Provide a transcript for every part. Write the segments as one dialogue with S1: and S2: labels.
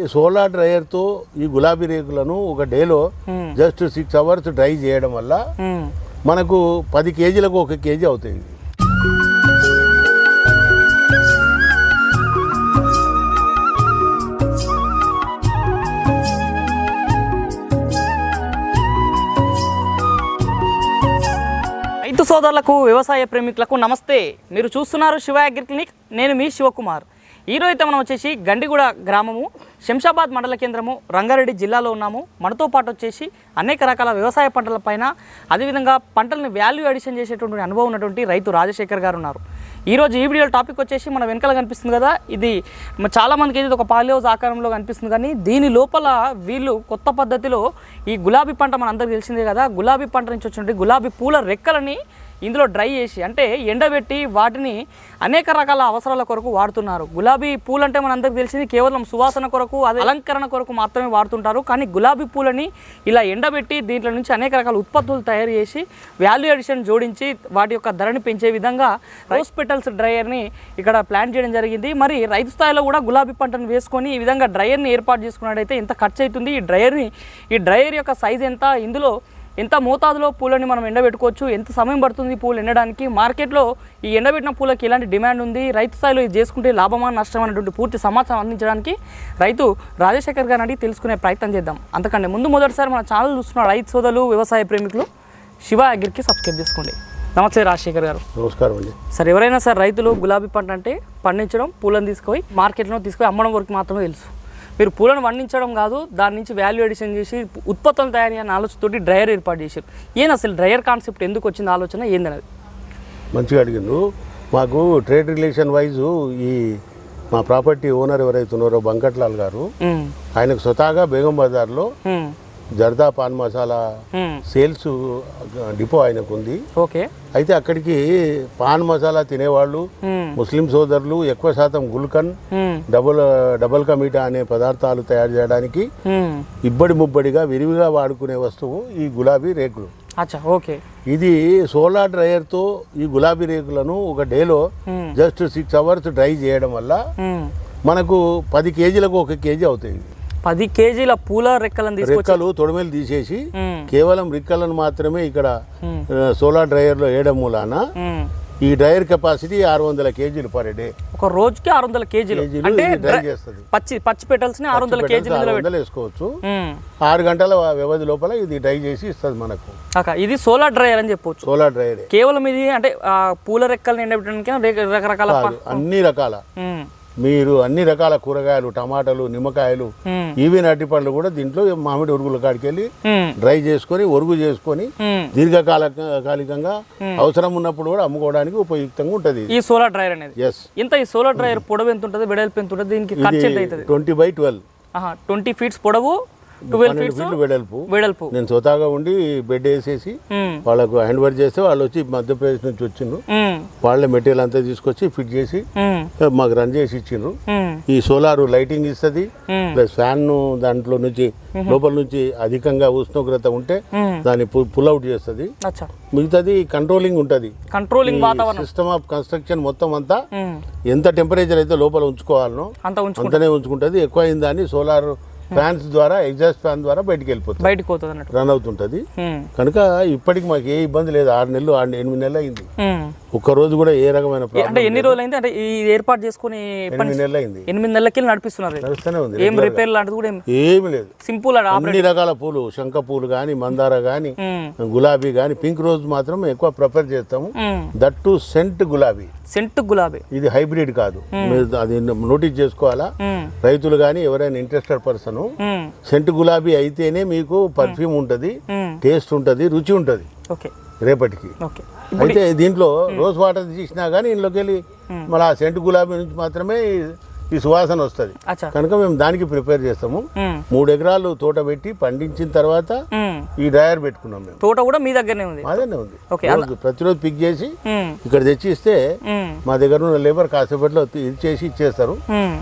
S1: ఈ సోలార్ డ్రైయర్తో ఈ గులాబీ రేకులను ఒక డేలో జస్ట్ సిక్స్ అవర్స్ డ్రై చేయడం వల్ల. మనకు పది కేజీలకు ఒక కేజీ అవుతాయి.
S2: రైతు సోదరులకు వ్యవసాయ ప్రేమికులకు నమస్తే మీరు చూస్తున్నారు శివ అగ్రి క్లినిక్ నేను మీ శివకుమార్ ఈరోజు అయితే మనం వచ్చేసి గండిగూడ గ్రామము శంషాబాద్ మండల కేంద్రము రంగారెడ్డి జిల్లాలో ఉన్నాము. మనతో పాటు వచ్చేసి అనేక రకాల వ్యవసాయ పంటలపైన అదేవిధంగా పంటలను వాల్యూ అడిషన్ చేసేటువంటి అనుభవం ఉన్నటువంటి రైతు రాజశేఖర్ గారు ఉన్నారు. ఈరోజు ఈ వీడియో టాపిక్ వచ్చేసి మన వెనకాల కనిపిస్తుంది కదా ఇది చాలామందికి ఇది ఒక పాలియోజ్ ఆకారంలో కనిపిస్తుంది కానీ దీని లోపల వీళ్ళు కొత్త పద్ధతిలో ఈ గులాబీ పంట మనందరికీ తెలిసిందే కదా గులాబీ పంట నుంచి వచ్చినటువంటి గులాబీ పూల రెక్కలని ఇందులో డ్రై చేసి అంటే ఎండబెట్టి వాటిని అనేక రకాల అవసరాల కొరకు వాడుతున్నారు. గులాబీ పూలు అంటే అందరికి తెలిసింది కేవలం సువాసన కొరకు అదే అలంకరణ కొరకు మాత్రమే వాడుతుంటారు. కానీ గులాబీ పూలని ఇలా ఎండబెట్టి దీంట్లో నుంచి అనేక రకాల ఉత్పత్తులు తయారు చేసి వాల్యూ అడిషన్ జోడించి వాటి యొక్క ధరని పెంచే విధంగా రైస్ పెటల్స్ డ్రైయర్ని ఇక్కడ ప్లాన్ చేయడం జరిగింది. మరి రైతు స్థాయిలో కూడా గులాబీ పంటను వేసుకొని ఈ విధంగా డ్రైయర్ని ఏర్పాటు చేసుకున్నట్టయితే ఎంత ఖర్చు అవుతుంది ఈ డ్రైయర్ని ఈ డ్రైయర్ యొక్క సైజ్ ఎంత ఇందులో ఎంత మోతాదులో పూలని మనం ఎండబెట్టుకోవచ్చు ఎంత సమయం పడుతుంది పూలు ఎండడానికి మార్కెట్లో ఈ ఎండబెట్టిన పూలకి ఎలాంటి డిమాండ్ ఉంది రైతు స్థాయిలో ఇది చేసుకుంటే లాభమా నష్టం అనేటువంటి పూర్తి సమాచారం అందించడానికి రైతు రాజశేఖర్ గారిని అడిగి తెలుసుకునే ప్రయత్నం చేద్దాం. అంతకంటే ముందు మొదటిసారి మన ఛానల్ చూస్తున్న రైతు సోదరులు వ్యవసాయ ప్రేమికులు శివ అగ్రికి సబ్స్క్రైబ్ చేసుకోండి. నమస్తే రాజశేఖర్ గారు.
S1: నమస్కారం అండి.
S2: సార్ ఎవరైనా సార్ రైతులు గులాబీ పంట అంటే పండించడం పూలను తీసుకుపోయి మార్కెట్లో తీసుకుపోయి అమ్మడం వరకు మాత్రమే తెలుసు. మీరు పూలను పండించడం కాదు దాని నుంచి వాల్యూ ఎడిషన్ చేసి ఉత్పత్తులు తయారు అనే ఆలోచనతోటి డ్రైయర్ ఏర్పాటు చేశారు. ఏంది అసలు డ్రైయర్ కాన్సెప్ట్ ఎందుకు వచ్చింది ఆలోచన ఏందనేది
S1: మంచిగా అడిగిండ్రు మాకు ట్రేడ్ రిలేషన్ వైజ్ ఈ మా ప్రాపర్టీ ఓనర్ ఎవరైతే ఉన్నారో బంకట్లాల్ గారు ఆయనకు స్వతహాగా బేగం బజార్లో zarda pan masala sales depot ఆయనకు ఉంది
S2: ఓకే.
S1: అయితే అక్కడికి పాన్ మసాలా తినేవాళ్ళు ముస్లిం సోదరులు ఎక్కువ శాతం గుల్కన్ డబుల్ డబల్ కమీటా అనే పదార్థాలు తయారు చేయడానికి ఇబ్బడి ముబ్బడిగా విరివిగా వాడుకునే వస్తువు ఈ గులాబీ రేకులు.
S2: ఓకే.
S1: ఇది సోలార్ డ్రైయర్తో ఈ గులాబీ రేకులను ఒక డేలో జస్ట్ సిక్స్ అవర్స్ డ్రై చేయడం వల్ల. మనకు పది కేజీలకు ఒక కేజీ అవుతాయి.
S2: పది కేజీల పూల రెక్కలను
S1: రెక్కలు తొడమేలు తీసేసి కేవలం రెక్కలను మాత్రమే ఇక్కడ సోలార్ డ్రైయర్లో వేయడం మూలాన. ఈ డ్రైయర్ కెపాసిటీ ఆరు వందల కేజీలు పర్ డే.
S2: ఒక రోజుకి ఆరు వందల కేజీలు. అంటే పచ్చి పచ్చి పెటల్స్ని ఆరు వందల కేజీలు
S1: వేసుకోవచ్చు. ఆరు గంటల వ్యవధి లోపల ఇది డ్రై చేసి ఇస్తుంది మనకు.
S2: ఇది సోలార్ డ్రైయర్ అని చెప్పొచ్చు.
S1: సోలార్ డ్రైయరే.
S2: కేవలం ఇది అంటే పూల రెక్కల్ని ఎండబెట్టడానికి రకరకాల
S1: అన్ని రకాల. మీరు అన్ని రకాల కూరగాయలు టమాటాలు నిమ్మకాయలు
S2: ఉమ్,
S1: ఈవెన్ అరటిపళ్ళు కూడా దీంట్లో మామిడి ఉరుగుల కాడికి వెళ్ళి డ్రై చేసుకొని ఒరుగు చేసుకొని
S2: ఉమ్.
S1: దీర్ఘకాల కాలికంగా అవసరం ఉన్నప్పుడు కూడా అమ్ముకోవడానికి ఉపయుక్తంగా ఉంటుంది.
S2: ఈ సోలార్ డ్రైయర్ అనేది.
S1: ఎస్
S2: ఇంత ఈ సోలార్ డ్రైయర్ పొడవు ఎంత ఉంటుంది వెడల్పు ఎంత ఉంటుంది దీనికి
S1: twenty by twelve
S2: twenty feets పొడవు ట్వెల్వ్
S1: ఫీట్లు వెడల్పు.
S2: వెడల్పు.
S1: నేను స్వతహాగా ఉండి బెడ్ వేసేసి వాళ్ళకు హ్యాండ్ వర్క్ చేస్తే వాళ్ళు వచ్చి మధ్యప్రదేశ్ నుంచి వచ్చిండ్రు. వాళ్ళే మెటీరియల్ అంతా తీసుకొచ్చి ఫిట్ చేసి మాకు రన్ చేసి ఇచ్చిండ్రు. ఈ సోలార్ లైటింగ్ ఇస్తుంది. ప్లస్ ఫ్యాన్ దాంట్లో నుంచి లోపల నుంచి అధికంగా ఉష్ణోగ్రత ఉంటే. దాన్ని పుల్ అవుట్ చేస్తుంది. మిగతాది కంట్రోలింగ్ ఉంటుంది.
S2: కంట్రోలింగ్ వాతావరణం.
S1: సిస్టమ్ ఆఫ్ కన్స్ట్రక్షన్ మొత్తం అంతా ఎంత టెంపరేచర్ అయితే లోపల ఉంచుకోవాలనో అంతనే ఉంచుకుంటుంది. ఎక్కువ అయిందని సోలార్ ఫ్యాన్స్ ద్వారా ఎగ్జాస్ట్ ఫ్యాన్ ద్వారా బయటికి వెళ్ళిపోతుంది
S2: బయటకు పోతుంది అన్నట్టు.
S1: రన్ అవుతుంటుంది. కనుక ఇప్పటికి మాకు ఏ ఇబ్బంది లేదు. ఆరు నెలలు ఆరు ఎనిమిది నెలలు అయింది. ఒక్క రోజు కూడా ఏ రకమైన
S2: అంటే ఎన్ని రోజులు అయింది అంటే ఈ ఏర్పాటు చేసుకుని
S1: ఎనిమిది నెలలు అయింది.
S2: ఎనిమిది నెలలకి నడిపిస్తున్నారు.
S1: నడుస్తూనే ఉంది.
S2: ఏం రిపేర్ లాంటిది కూడా
S1: ఏమి లేదు.
S2: సింపుల్
S1: అన్ని రకాల పూలు శంఖ పూలు కానీ మందార కానీ గులాబీ కానీ పింక్ రోజ్ మాత్రం ఎక్కువ ప్రిఫర్ చేస్తాము. దట్ టు సెంట్ గులాబీ.
S2: సెంట్ గులాబీ.
S1: ఇది హైబ్రిడ్ కాదు. మీరు అది నోటీస్ చేసుకోవాలా? రైతులు కానీ ఎవరైనా ఇంట్రెస్టెడ్ పర్సన్
S2: ఉమ్,
S1: సెంట్ గులాబీ అయితేనే మీకు పర్ఫ్యూమ్ ఉంటుంది. టేస్ట్ ఉంటుంది రుచి ఉంటుంది. రేపటికి. అయితే దీంట్లో రోజ్ వాటర్ తీసినా కానీ ఇంట్లోకి వెళ్ళి మళ్ళీ ఆ సెంట్ గులాబీ నుంచి మాత్రమే ఈ- సువాసన వస్తుంది. కనుక మేము దానికి ప్రిపేర్ చేస్తాము. మూడు ఎకరాలు తోట పెట్టి పండించిన తర్వాత ఈ డ్రైయర్ పెట్టుకున్నాం మేము.
S2: తోట కూడా మీ దగ్గరనే ఉంది?
S1: మాదేనే ఉంది. ప్రతిరోజు పిక్ చేసి. ఇక్కడ తెచ్చి ఇస్తే. మా దగ్గర ఉన్న లేబర్ కాసేపట్లో ఇది చేసి ఇచ్చేస్తారు.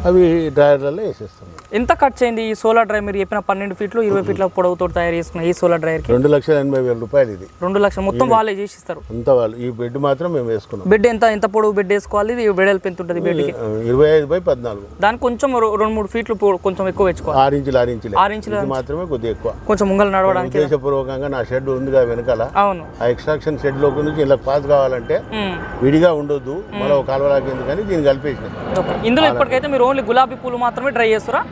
S1: అవి డ్రైయర్లలో వేసేస్తాం.
S2: ఎంత ఖర్చు అయింది ఈ సోలార్ డ్రైవ్ మీరు చెప్పిన పన్నెండు ఫీట్లు ఇరవై ఫీట్ల పొడవుతో తయారు చేసుకున్న ఈ సోలార్ డ్రైవర్కి
S1: రెండు లక్షల ఎనభై వేల రూపాయలు ఇది.
S2: రెండు లక్షలు. మొత్తం వాళ్ళే చేసి ఇస్తారు
S1: అంత వాళ్ళు. ఈ బెడ్ మాత్రం మేము వేసుకున్నాం.
S2: బెడ్ ఎంత ఎంత పొడవు బెడ్ వేసుకోవాలి? ఇది వెడల్పు ఎంత ఉంటుంది బెడ్కి
S1: ఆ, ఇరవై ఐదు బై పద్నాలుగు.
S2: దానికి కొంచెం రెండు మూడు ఫీట్లు కొంచెం ఎక్కువ పెంచుకోవాలి
S1: ఆరు ఇంచులు ఆరు ఇంచులు.
S2: ఆరు ఇంచులు
S1: మాత్రమే కొద్దిగా ఎక్కువ.
S2: కొంచెం ముంగలు నడవడానికి
S1: ఉద్దేశపూర్వకంగా నా షెడ్ ఉందిగా వెనకాల.
S2: అవును.
S1: ఆ ఎక్స్ట్రాక్షన్ షెడ్లోకి నుంచి ఇలా పాస్ కావాలంటే. విడిగా ఉండొద్దు. మళ్ళీ ఒక కాలువలాగా ఎందుకని దీన్ని కలిపేసినాం.
S2: ఓకే. ఇందులో ఇప్పటికైతే మీరు ఓన్లీ గులాబీ పూలు మాత్రమే ట్రై చేస్తారా?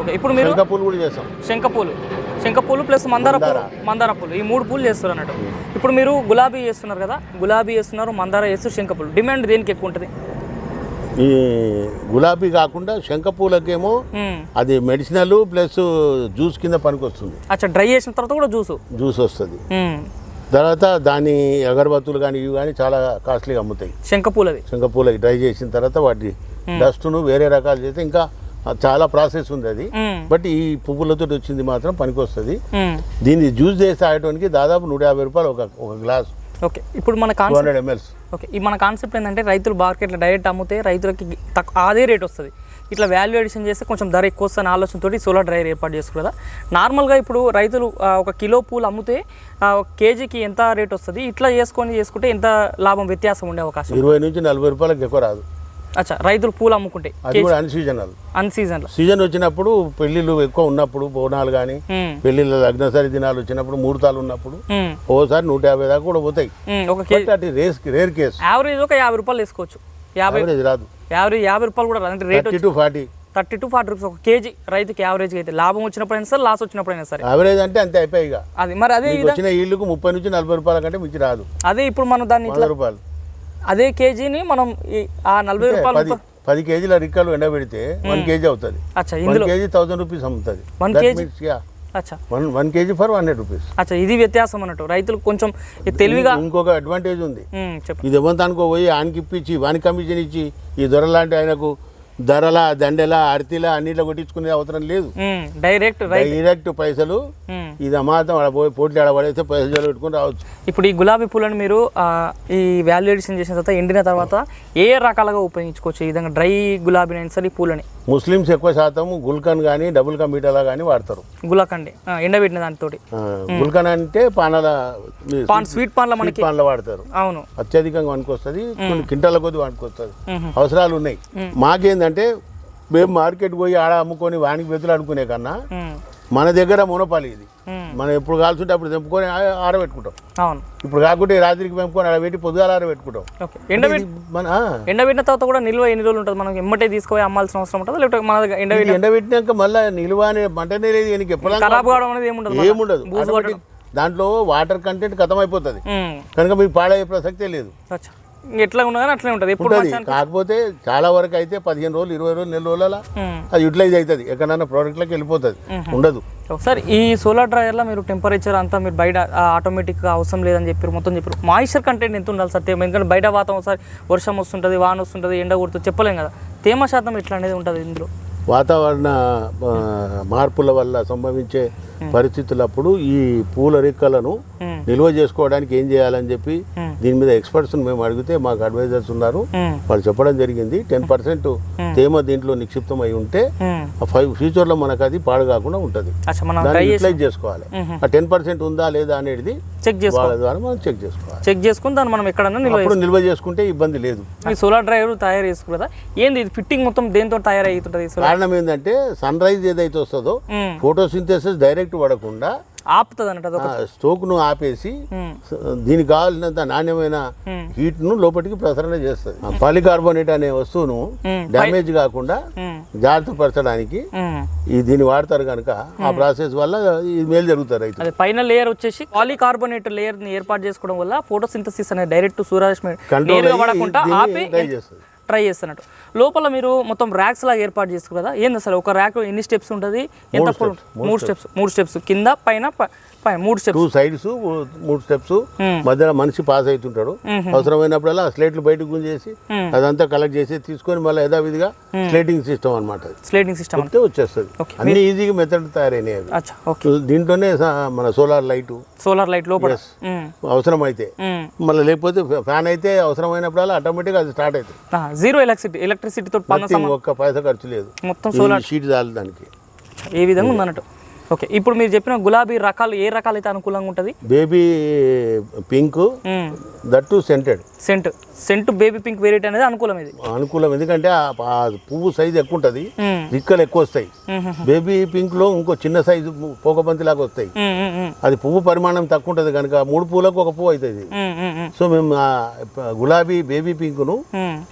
S2: ఓకే. ఇప్పుడు మీరు
S1: పూలు కూడా చేస్తాం.
S2: శంఖ పూలు. శంఖ పూలు ప్లస్ మందార. పూలు. మందార పూలు. ఈ మూడు పూలు చేస్తారు అన్నట్టు. ఇప్పుడు మీరు గులాబీ చేస్తున్నారు కదా. గులాబీ చేస్తున్నారు మందార చేస్తారు శంఖ పూలు. డిమాండ్ దేనికి ఎక్కువ ఉంటుంది?
S1: ఈ గులాబీ కాకుండా శంఖ పూలకేమో
S2: మ్మ్.
S1: అది మెడిసినల్ ప్లస్ జ్యూస్ కింద పనికొస్తుంది.
S2: అచ్చా డ్రై చేసిన తర్వాత కూడా జ్యూసు?
S1: జ్యూస్ వస్తుంది. తర్వాత దాని అగరబత్తులు కానీ ఇవి కానీ చాలా కాస్ట్లీగా అమ్ముతాయి.
S2: శంఖ పూలది
S1: శంఖ పూలకి డ్రై చేసిన తర్వాత వాటి డస్ట్ను వేరే రకాలు చేస్తే ఇంకా చాలా ప్రాసెస్ ఉంది అది. బట్ ఈ పువ్వులతో వచ్చింది మాత్రం పనికొస్తుంది. దీన్ని జ్యూస్ చేసి తాగడానికి దాదాపు నూట యాభై రూపాయలు ఒక ఒక గ్లాస్.
S2: ఓకే. ఇప్పుడు మన
S1: టూ హండ్రెడ్ ఎంఎల్స్.
S2: ఓకే ఈ మన కాన్సెప్ట్ ఏంటంటే రైతులు మార్కెట్లో డైరెక్ట్ అమ్మితే రైతులకి తక్కువ అదే రేట్ వస్తుంది. ఇట్లా వాల్యూ అడిషన్ చేస్తే కొంచెం ధర ఎక్కువ వస్తుంది ఆలోచనతో సోలార్ డ్రైవర్ ఏర్పాటు చేసుకున్నారు కదా నార్మల్గా ఇప్పుడు రైతులు ఒక కిలో పూలు అమ్మితే కేజీకి ఎంత రేట్ వస్తుంది? ఇట్లా చేసుకొని చేసుకుంటే ఎంత లాభం వ్యత్యాసం ఉండే అవకాశం?
S1: ఇరవై నుంచి నలభై రూపాయలకు ఎక్కువ రాదు.
S2: అచ్చా రైతులు పూలు అమ్ముకుంటే.
S1: అది కూడా అన్సీజనల్
S2: అన్ సీజన్లో.
S1: సీజన్ వచ్చినప్పుడు పెళ్ళిళ్ళు ఎక్కువ ఉన్నప్పుడు బోనాలు కానీ పెళ్ళిళ్ళ లగ్నసరి దినాలు వచ్చినప్పుడు ముహూర్తాలు ఉన్నప్పుడు ఓసారి నూట యాభై దాకా కూడా పోతాయి. అది రేస్ రేర్ కేసు
S2: యావరేజ్ ఒక యాభై రూపాయలు వేసుకోవచ్చు. యాభై
S1: రాదు.
S2: యావరేజ్ యాభై రూపాయలు కూడా రాదు. అంటే rate
S1: two forty
S2: thirty two forty rupees ఒక కేజీ రైతుకి యావరేజ్ అయితే లాభం వచ్చినప్పుడైనా సరే లాస్ వచ్చినప్పుడైనా సరే.
S1: యావరేజ్ అంటే అంతే అయిపోయి
S2: అది మరి అదే
S1: వచ్చిన ఇల్లుకు ముప్పై నుంచి నలభై రూపాయల కంటే మించి రాదు.
S2: అదే ఇప్పుడు మనం దాన్ని
S1: రూపాయలు.
S2: అదే కేజీని మనం ఆ నలభై రూపాయలు
S1: పది కేజీల రిక్కలు ఎండబెడితే వన్ కేజీ అవుతుంది.
S2: అచ్చా
S1: వన్ కేజీ థౌసండ్ రూపీస్ అమ్ముతుంది.
S2: kg? అచ్చా.
S1: One one kg for hundred rupees
S2: అచ్చా ఇది వ్యత్యాసం అన్నట్టు. రైతులు కొంచెం తెలివిగా
S1: ఇంకొక అడ్వాంటేజ్ ఉంది. ఇది అనుకో పోయి ఆయనకి ఇప్పించి వాని కమిషన్ ఇచ్చి ఈ దొరలాంటి ఆయనకు ధరల దండెల అరతిల అన్నిట్లో కొట్టించుకునే అవసరం లేదు.
S2: డైరెక్ట్
S1: డైరెక్ట్ పైసలు. ఇది అమాతం. ఆడ పోయి పోటీ ఆడ పడేస్తే పైసలు పెట్టుకుని రావచ్చు.
S2: ఇప్పుడు ఈ గులాబీ పూలను మీరు ఈ వాల్యూ ఎడిషన్ చేసిన తర్వాత ఎండిన తర్వాత ఏ రకాలుగా ఉపయోగించుకోవచ్చు? ఈ విధంగా డ్రై గులాబీ అయినా సరే పూలని.
S1: ముస్లిమ్స్ ఎక్కువ శాతం గుల్కన్ కానీ డబుల్ కమీటలా కానీ వాడతారు.
S2: గులాకండి. ఎండబెట్టిన దానితోటి.
S1: ఆ, గుల్కన్ అంటే పానాల
S2: పాన్ స్వీట్ పాన్ల మనకి?
S1: పాన్లో వాడతారు.
S2: అవును.
S1: అత్యధికంగా వనుకొస్తుంది కొన్ని కింటాల కొద్ది వనుకొస్తుంది. అవసరాలు ఉన్నాయి. మాకేందంటే మేము మార్కెట్ పోయి ఆడ అమ్ముకొని వానికి బెతులు అనుకునే కన్నా మన దగ్గర మునపాలి ఇది. మనం ఎప్పుడు కాల్చుంటే అప్పుడు తెంపుకొని ఆరబెట్టుకుంటాం.
S2: అవును.
S1: ఇప్పుడు కాకుంటే ఈ రాత్రికి పెంపుకొని ఆడ పెట్టి పొద్దుగాల ఆరబెట్టుకుంటాం. మన
S2: ఎండబెట్టిన తర్వాత కూడా నిల్వ ఎన్ని రోజులు ఉంటుంది? మనం ఎమ్మటే తీసుకుపోయి అమ్మాల్సిన అవసరం ఉంటుందా? లేకపోతే మన ఎండబెట్టి
S1: ఎండబెట్టినాక మళ్ళీ నిలువ అనే మంటనే లేదు. దీనికి ఎప్పుడు
S2: ఖరాబ్ కావడం అనేది ఏముండదు
S1: దాంట్లో వాటర్ కంటెంట్ అయిపోతుంది కనుక మీకు పాడయ్యే ప్రసక్తే లేదు.
S2: ఎట్లా ఉన్నా కానీ అట్లనే ఉంటుంది. ఎప్పుడు
S1: ఉంటుంది. కాకపోతే చాలా వరకు అయితే పదిహేను రోజులు ఇరవై రోజులు నెల రోజుల. అది యూటిలైజ్ అవుతుంది ఎక్కడైనా ప్రోడక్ట్లోకి వెళ్ళిపోతుంది. ఉండదు.
S2: సార్ ఈ సోలార్ డ్రైయర్లో మీరు టెంపరేచర్ అంతా మీరు బయట ఆటోమేటిక్గా అవసరం లేదని చెప్పారు మొత్తం చెప్పారు మాయిశ్చర్ కంటెంట్ ఎంత ఉండాలి సార్? తేమ ఎందుకంటే బయట వాతావరణం ఒకసారి వర్షం వస్తుంటుంది వాన వస్తుంటుంది ఎండ కొడుతుంది చెప్పలేం కదా. తేమ శాతం ఎట్లా అనేది ఉంటుంది ఇందులో?
S1: వాతావరణ మార్పుల వల్ల సంభవించే పరిస్థితులప్పుడు ఈ పూల రెక్కలను. నిల్వ చేసుకోవడానికి ఏం చేయాలని చెప్పి. దీని మీద ఎక్స్పర్ట్స్ మేము అడిగితే మాకు అడ్వైజర్స్ ఉన్నారు. వాళ్ళు చెప్పడం జరిగింది. టెన్ పర్సెంట్ తేమ దీంట్లో నిక్షిప్తం అయి ఉంటే ఫైవ్ ఫ్యూచర్లో మనకు అది పాడు కాకుండా ఉంటుంది. దాన్ని యూటిలైజ్ చేసుకోవాలి. ఆ టెన్ పర్సెంట్ ఉందా లేదా అనేది
S2: చెక్ చేసుకో
S1: వాళ్ళ ద్వారా మనం చెక్ చేసుకోవాలి.
S2: చెక్ చేసుకుని దాన్ని మనం ఎక్కడన్నా నిల్వ
S1: చేసుకుంటే ఇబ్బంది లేదు.
S2: ఈ సోలార్ డ్రైవర్ తయారు చేసుకున్నదా ఏంది ఇది ఫిట్టింగ్ మొత్తం దేంతో తయారవుతుంటుంది సోలార్
S1: కారణం ఏంటంటే సన్ రైజ్ ఏదైతే వస్తుందో ఫోటోసింథసిస్ డైరెక్ట్ పడకుండా
S2: ఆపుతుంది
S1: స్టోక్ను ఆపేసి దీనికి కావాల్సినంత నాణ్యమైన. హీట్ను లోపలికి ప్రసరణ చేస్తుంది. పాలికార్బోనేట్ అనే వస్తువును డ్యామేజ్ కాకుండా జాగ్రత్త పరచడానికి. ఈ దీన్ని వాడతారు కనుక ఆ ప్రాసెస్ వల్ల ఇది మేలు జరుగుతారు
S2: అదే పైన లేయర్ వచ్చేసి పాలికార్బోనేట్ లేయర్ని ఏర్పాటు చేసుకోవడం వల్ల ఫోటోసింథసిస్ అనేది డైరెక్ట్ సూర్యరశ్మి
S1: కంట్రోల్
S2: ఆపి
S1: చేస్తుంది.
S2: ట్రై చేస్తున్నట్టు. లోపల మీరు మొత్తం ర్యాక్స్ లాగా ఏర్పాటు చేసుకున్నారు కదా ఏంది అసలు ఒక ర్యాక్ ఎన్ని స్టెప్స్ ఉంటుంది? ఎంత? మూడు స్టెప్స్ మూడు స్టెప్స్ కింద పైన మూడు స్టెప్స్
S1: టూ సైడ్స్ మూడు స్టెప్స్ మధ్యలో మనిషి పాస్ అవుతుంటాడు. అవసరమైనప్పుడల్లా స్లేట్లు బయటకు గుంజేసి అదంతా కలెక్ట్ చేసి తీసుకొని మళ్ళీ యథావిధిగా స్లేటింగ్ సిస్టమ్ అనమాట
S2: స్లేటింగ్ సిస్టమ్
S1: చెప్తే వచ్చేస్తుంది. అన్ని ఈజీగా మెథడ్ తయారైనాయి
S2: ఓకే
S1: దీంట్లోనే మన సోలార్ లైటు
S2: సోలార్ లైట్ లోపల.
S1: అవసరమైతే.
S2: మ్మ్.
S1: మళ్ళీ లేకపోతే ఫ్యాన్ అయితే అవసరమైనప్పుడల్లా ఆటోమేటిక్గా అది స్టార్ట్ అవుతుంది.
S2: జీరో ఎలక్ట్రిసిటీ ఎలక్ట్రిసిటీ తోటి పన్న
S1: ఒక్క పైసా ఖర్చు లేదు.
S2: మొత్తం
S1: ఈ షీట్ చాలు దానికి.
S2: ఏ విధంగా ఉందన్నట్టు. ఓకే ఇప్పుడు మీరు చెప్పిన గులాబీ రకాలు ఏ రకాలు అయితే అనుకూలంగా ఉంటుంది?
S1: Baby pink Dutch scented
S2: scent scent baby pink variety అనేది అనుకూలం ఇది.
S1: అనుకూలం. ఎందుకంటే ఆ పువ్వు సైజు ఎక్కువ ఉంటుంది. రిక్కలు ఎక్కువ వస్తాయి. బేబీ పింక్లో ఇంకో చిన్న సైజు పోకబంతి లాగా వస్తాయి. అది పువ్వు పరిమాణం తక్కువ ఉంటుంది కనుక మూడు పువ్వులకు ఒక పువ్వు అవుతుంది. సో మేము గులాబీ బేబీ
S2: పింక్ను.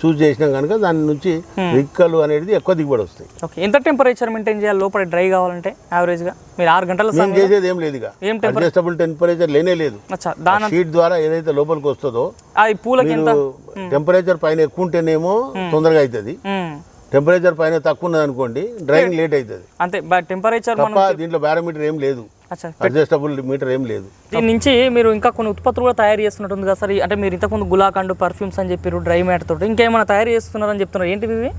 S1: చూస్ చేసినాం కనుక దాని నుంచి రిక్కలు అనేది ఎక్కువ దిగుబడి వస్తాయి.
S2: ఎంత టెంపరేచర్ మెయింటైన్ చేయాలి? లోపల డ్రై కావాలంటే యావరేజ్గా మీరు ఆరు గంటల
S1: మేము
S2: సమయం
S1: చేసేది ఏం లేదు
S2: ఏం
S1: అడ్జస్టబుల్ టెంపరేచర్ లేనే లేదు. షీట్ ద్వారా ఏదైతే లోపలికి వస్తుందో
S2: పూలకి
S1: టెంపరేచర్ పైన ఎక్కువ ఉంటేనేమో తొందరగా అవుతుంది. టెంపరేచర్ పైన తక్కువ ఉన్నది అనుకోండి డ్రైయింగ్ లేట్ అవుతుంది
S2: అంతే టెంపరేచర్
S1: దీంట్లో బారోమీటర్ ఏం లేదు. అడ్జస్టబుల్ మీటర్ ఏం లేదు.
S2: దీని నుంచి మీరు ఇంకా కొన్ని ఉత్పత్తులు కూడా తయారు చేస్తున్నట్టుంది కదా సార్. అంటే మీరు ఇంతకుముందు గులాకండ్ పర్ఫ్యూమ్స్ అని చెప్పారు డ్రై మ్యాట్ తోటి. ఇంకేమైనా తయారు చేస్తున్నారని చెప్తున్నారు. ఏంటివి ఇవి?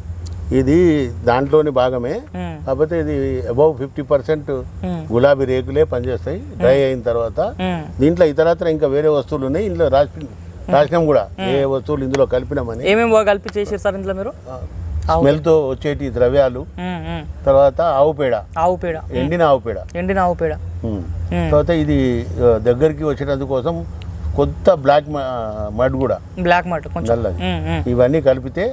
S1: ఇది దాంట్లోని భాగమే. కాకపోతే ఇది అబౌవ్ ఫిఫ్టీ పర్సెంట్. గులాబీ రేకులే పనిచేస్తాయి. డ్రై అయిన తర్వాత. దీంట్లో ఇతరత్ర ఇంకా వేరే వస్తువులు ఉన్నాయి. ఇందులో రాసి రాసినాం కూడా. ఏ వస్తువులు ఇందులో కలిపినామని.
S2: ఏమేమి కలిపి చేసారు సార్ ఇందులో మీరు?
S1: స్మెల్తో వచ్చేటి ద్రవ్యాలు. తర్వాత ఆవు పేడ.
S2: ఆవు పేడ.
S1: ఎండిన ఆవు పేడ.
S2: ఎండిన ఆవు పేడ.
S1: తర్వాత ఇది దగ్గరికి వచ్చేటందుకోసం కొత్త బ్లాక్ మడ్ కూడా.
S2: బ్లాక్ మట్ కొంచెం.
S1: నల్లది. ఇవన్నీ కలిపితే.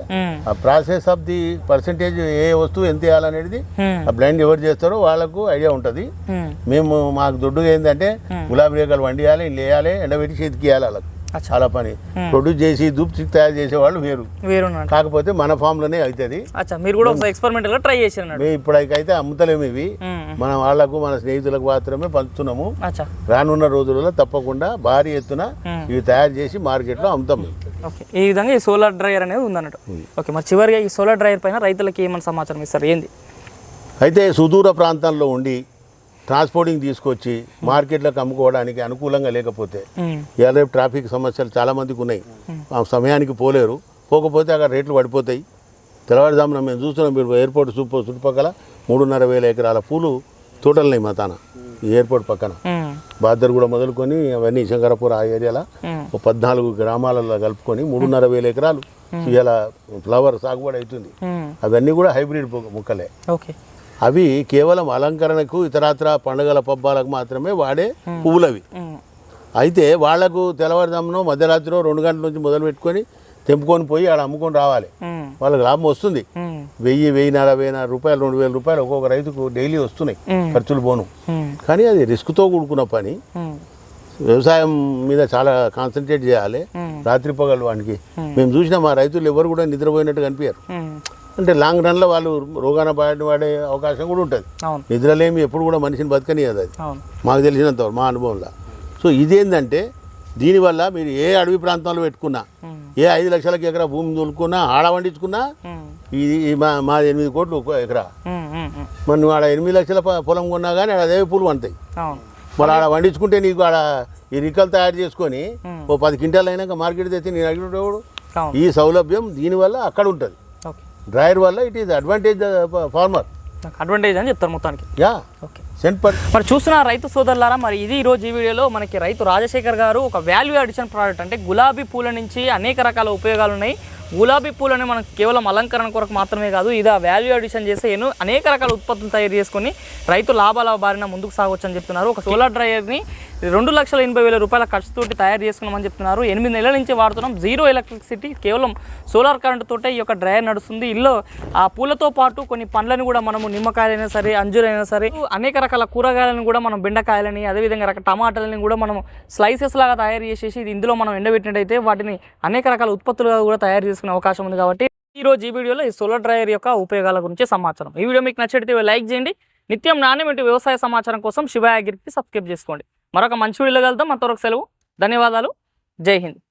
S1: ఆ ప్రాసెస్ ఆఫ్ ది పర్సంటేజ్ ఏ వస్తువు ఎంత వేయాలనేది. ఆ బ్లైండ్ ఎవరు చేస్తారో వాళ్ళకు ఐడియా ఉంటుంది.
S2: మ్మ్.
S1: మాకు దొడ్డుగా ఏంటంటే గులాబీ రేఖలు వండియాలి ఇల్లు వేయాలి ఎండబెట్టి చేతికి వేయాలి వాళ్ళకు. చాలా పని. ప్రొడ్యూస్ చేసి దూప్ తయారు చేసేవాళ్ళు వేరు.
S2: వేరున్నట్టు
S1: కాకపోతే మన ఫామ్లోనే అవుతుంది.
S2: అచ్చా మీరు కూడా ఒకసారి ఎక్స్పెరిమెంటల్గా ట్రై చేసి
S1: మేము ఇప్పటికైతే అమ్ముతలేము ఇవి. మన వాళ్ళకు మన స్నేహితులకు మాత్రమే పంచుతున్నాము.
S2: అచ్చా.
S1: రానున్న రోజులలో తప్పకుండా భారీ ఎత్తున ఇవి తయారు చేసి మార్కెట్లో అమ్ముతాము
S2: ఓకే. ఈ విధంగా ఈ సోలార్ డ్రైయర్ అనేది ఉందన్నట్టు. ఓకే మరి చివరిగా ఈ సోలార్ డ్రైయర్ పైన రైతులకి ఏమైనా సమాచారం ఇస్తారు? ఏంది?
S1: అయితే సుదూర ప్రాంతాల్లో ఉండి ట్రాన్స్పోర్టింగ్ తీసుకొచ్చి మార్కెట్లకు అమ్ముకోవడానికి అనుకూలంగా లేకపోతే
S2: మ్మ్.
S1: ఇవాళ రేపు ట్రాఫిక్ సమస్యలు చాలా మందికి ఉన్నాయి. ఆ సమయానికి పోలేరు. పోకపోతే అక్కడ రేట్లు పడిపోతాయి. తెల్లవారుజామున మేము చూస్తున్నాం మీరు ఎయిర్పోర్ట్ చుట్టూ చుట్టుపక్కల మూడున్నర వేల ఎకరాల పూలు తోటలున్నాయి మా తాన. ఈ ఎయిర్పోర్ట్ పక్కన. బాద్దర్ కూడా మొదలుకొని అవన్నీ శంకరపూర్ ఆ ఏరియాలో. ఒక పద్నాలుగు గ్రామాలలో కలుపుకొని మూడున్నర వేల ఎకరాలు ఇలా ఫ్లవర్ సాగుబడి అవుతుంది. అవన్నీ కూడా హైబ్రిడ్ మొక్కలే.
S2: ఓకే.
S1: అవి కేవలం అలంకరణకు ఇతరాత్ర పండుగల పబ్బాలకు మాత్రమే వాడే పువ్వులవి
S2: మ్మ్.
S1: అయితే వాళ్ళకు తెల్లవారుజామునో మధ్యరాత్రిలో రెండు గంటల నుంచి మొదలు పెట్టుకొని తెంపుకొని పోయి ఆడ అమ్ముకొని రావాలి
S2: మ్మ్.
S1: వాళ్ళకి లాభం వస్తుంది. వెయ్యి వెయ్యిన్నర వెయ్యిన్నర రూపాయలు రెండు వేల రూపాయలు ఒక్కొక్క రైతుకు డైలీ వస్తున్నాయి. ఖర్చులు పోను. కానీ అది రిస్క్తో కూడుకున్న పని. వ్యవసాయం మీద చాలా కాన్సన్ట్రేట్ చేయాలి. రాత్రి పగలు వానికి మేము చూసిన మా రైతులు ఎవరు కూడా నిద్రపోయినట్టు కనిపించారు. అంటే లాంగ్ రన్లో వాళ్ళు రోగాన బారిన పడే అవకాశం కూడా ఉంటుంది. నిద్రలేమి ఎప్పుడు కూడా మనిషిని బతకనియదు అది. మాకు తెలిసినంత మా అనుభవంలో. సో ఇదేంటంటే దీనివల్ల మీరు ఏ అడవి ప్రాంతంలో పెట్టుకున్నా. ఏ ఐదు లక్షలకి ఎకరా భూమి దొలుకున్నా ఆడ వండించుకున్నా. ఇది మా మా ఎనిమిది కోట్లు ఒక ఎకరా. మరి నువ్వు ఆడ ఎనిమిది లక్షల పొలం కొన్నా కానీ ఆడ అదే పూలు పండుతాయి. మరి ఆడ వండించుకుంటే నీకు ఆడ ఈ రిక్కలు తయారు చేసుకొని ఓ పది క్వింటాలు అయినాక మార్కెట్ తెచ్చి నేను అడిగినప్పుడు ఈ సౌలభ్యం దీనివల్ల అక్కడ ఉంటుంది. డ్రైయర్ వల్ల it is advantage farmer.
S2: Advantage అని చెప్తారు మొత్తానికి.
S1: యా.
S2: మరి చూస్తున్న రైతు సోదరులారా మరి ఇది ఈ రోజు ఈ వీడియోలో మనకి రైతు రాజశేఖర్ గారు ఒక వాల్యూ అడిషన్ ప్రోడక్ట్ అంటే గులాబీ పూల నుంచి అనేక రకాల ఉపయోగాలు ఉన్నాయి గులాబీ పూలని మనకు కేవలం అలంకరణ కొరకు మాత్రమే కాదు ఇది ఆ వాల్యూ అడిషన్ చేస్తే ఎన్నో అనేక రకాల ఉత్పత్తులు తయారు చేసుకొని రైతు లాభాల బారిన ముందుకు సాగొచ్చు అని చెప్తున్నారు. ఒక సోలార్ డ్రైయర్ని రెండు లక్షల ఎనభై వేల రూపాయల ఖర్చుతోటి తయారు చేసుకున్నామని చెప్తున్నారు. ఎనిమిది నెలల నుంచి వాడుతున్నాం. జీరో ఎలక్ట్రిసిటీ కేవలం సోలార్ కరెంట్ తోటే ఈ యొక్క డ్రైయర్ నడుస్తుంది. ఇల్లు ఆ పూలతో పాటు కొన్ని పండ్లను కూడా మనము నిమ్మకాయలైనా సరే అంజూరైనా సరే అనేక రకాల కూరగాయలను కూడా మనం బెండకాయలని అదేవిధంగా రక టమాటాలని కూడా మనం స్లైసెస్ లాగా తయారు చేసేసి ఇది ఇందులో మనం ఎండబెట్టినట్టయితే వాటిని అనేక రకాల ఉత్పత్తులుగా కూడా తయారు చేసుకునే అవకాశం ఉంది కాబట్టి ఈ రోజు ఈ వీడియోలో ఈ సోలార్ డ్రైయర్ యొక్క ఉపయోగాల గురించి సమాచారం. ఈ వీడియో మీకు నచ్చితే లైక్ చేయండి. నిత్యం నాణ్యమైన వ్యవసాయ సమాచారం కోసం శివ అగ్రికి సబ్స్క్రైబ్ చేసుకోండి. మరొక మంచి వీడియోలో కలుద్దాం. అంతవరకు సెలవు. ధన్యవాదాలు. జై హింద్.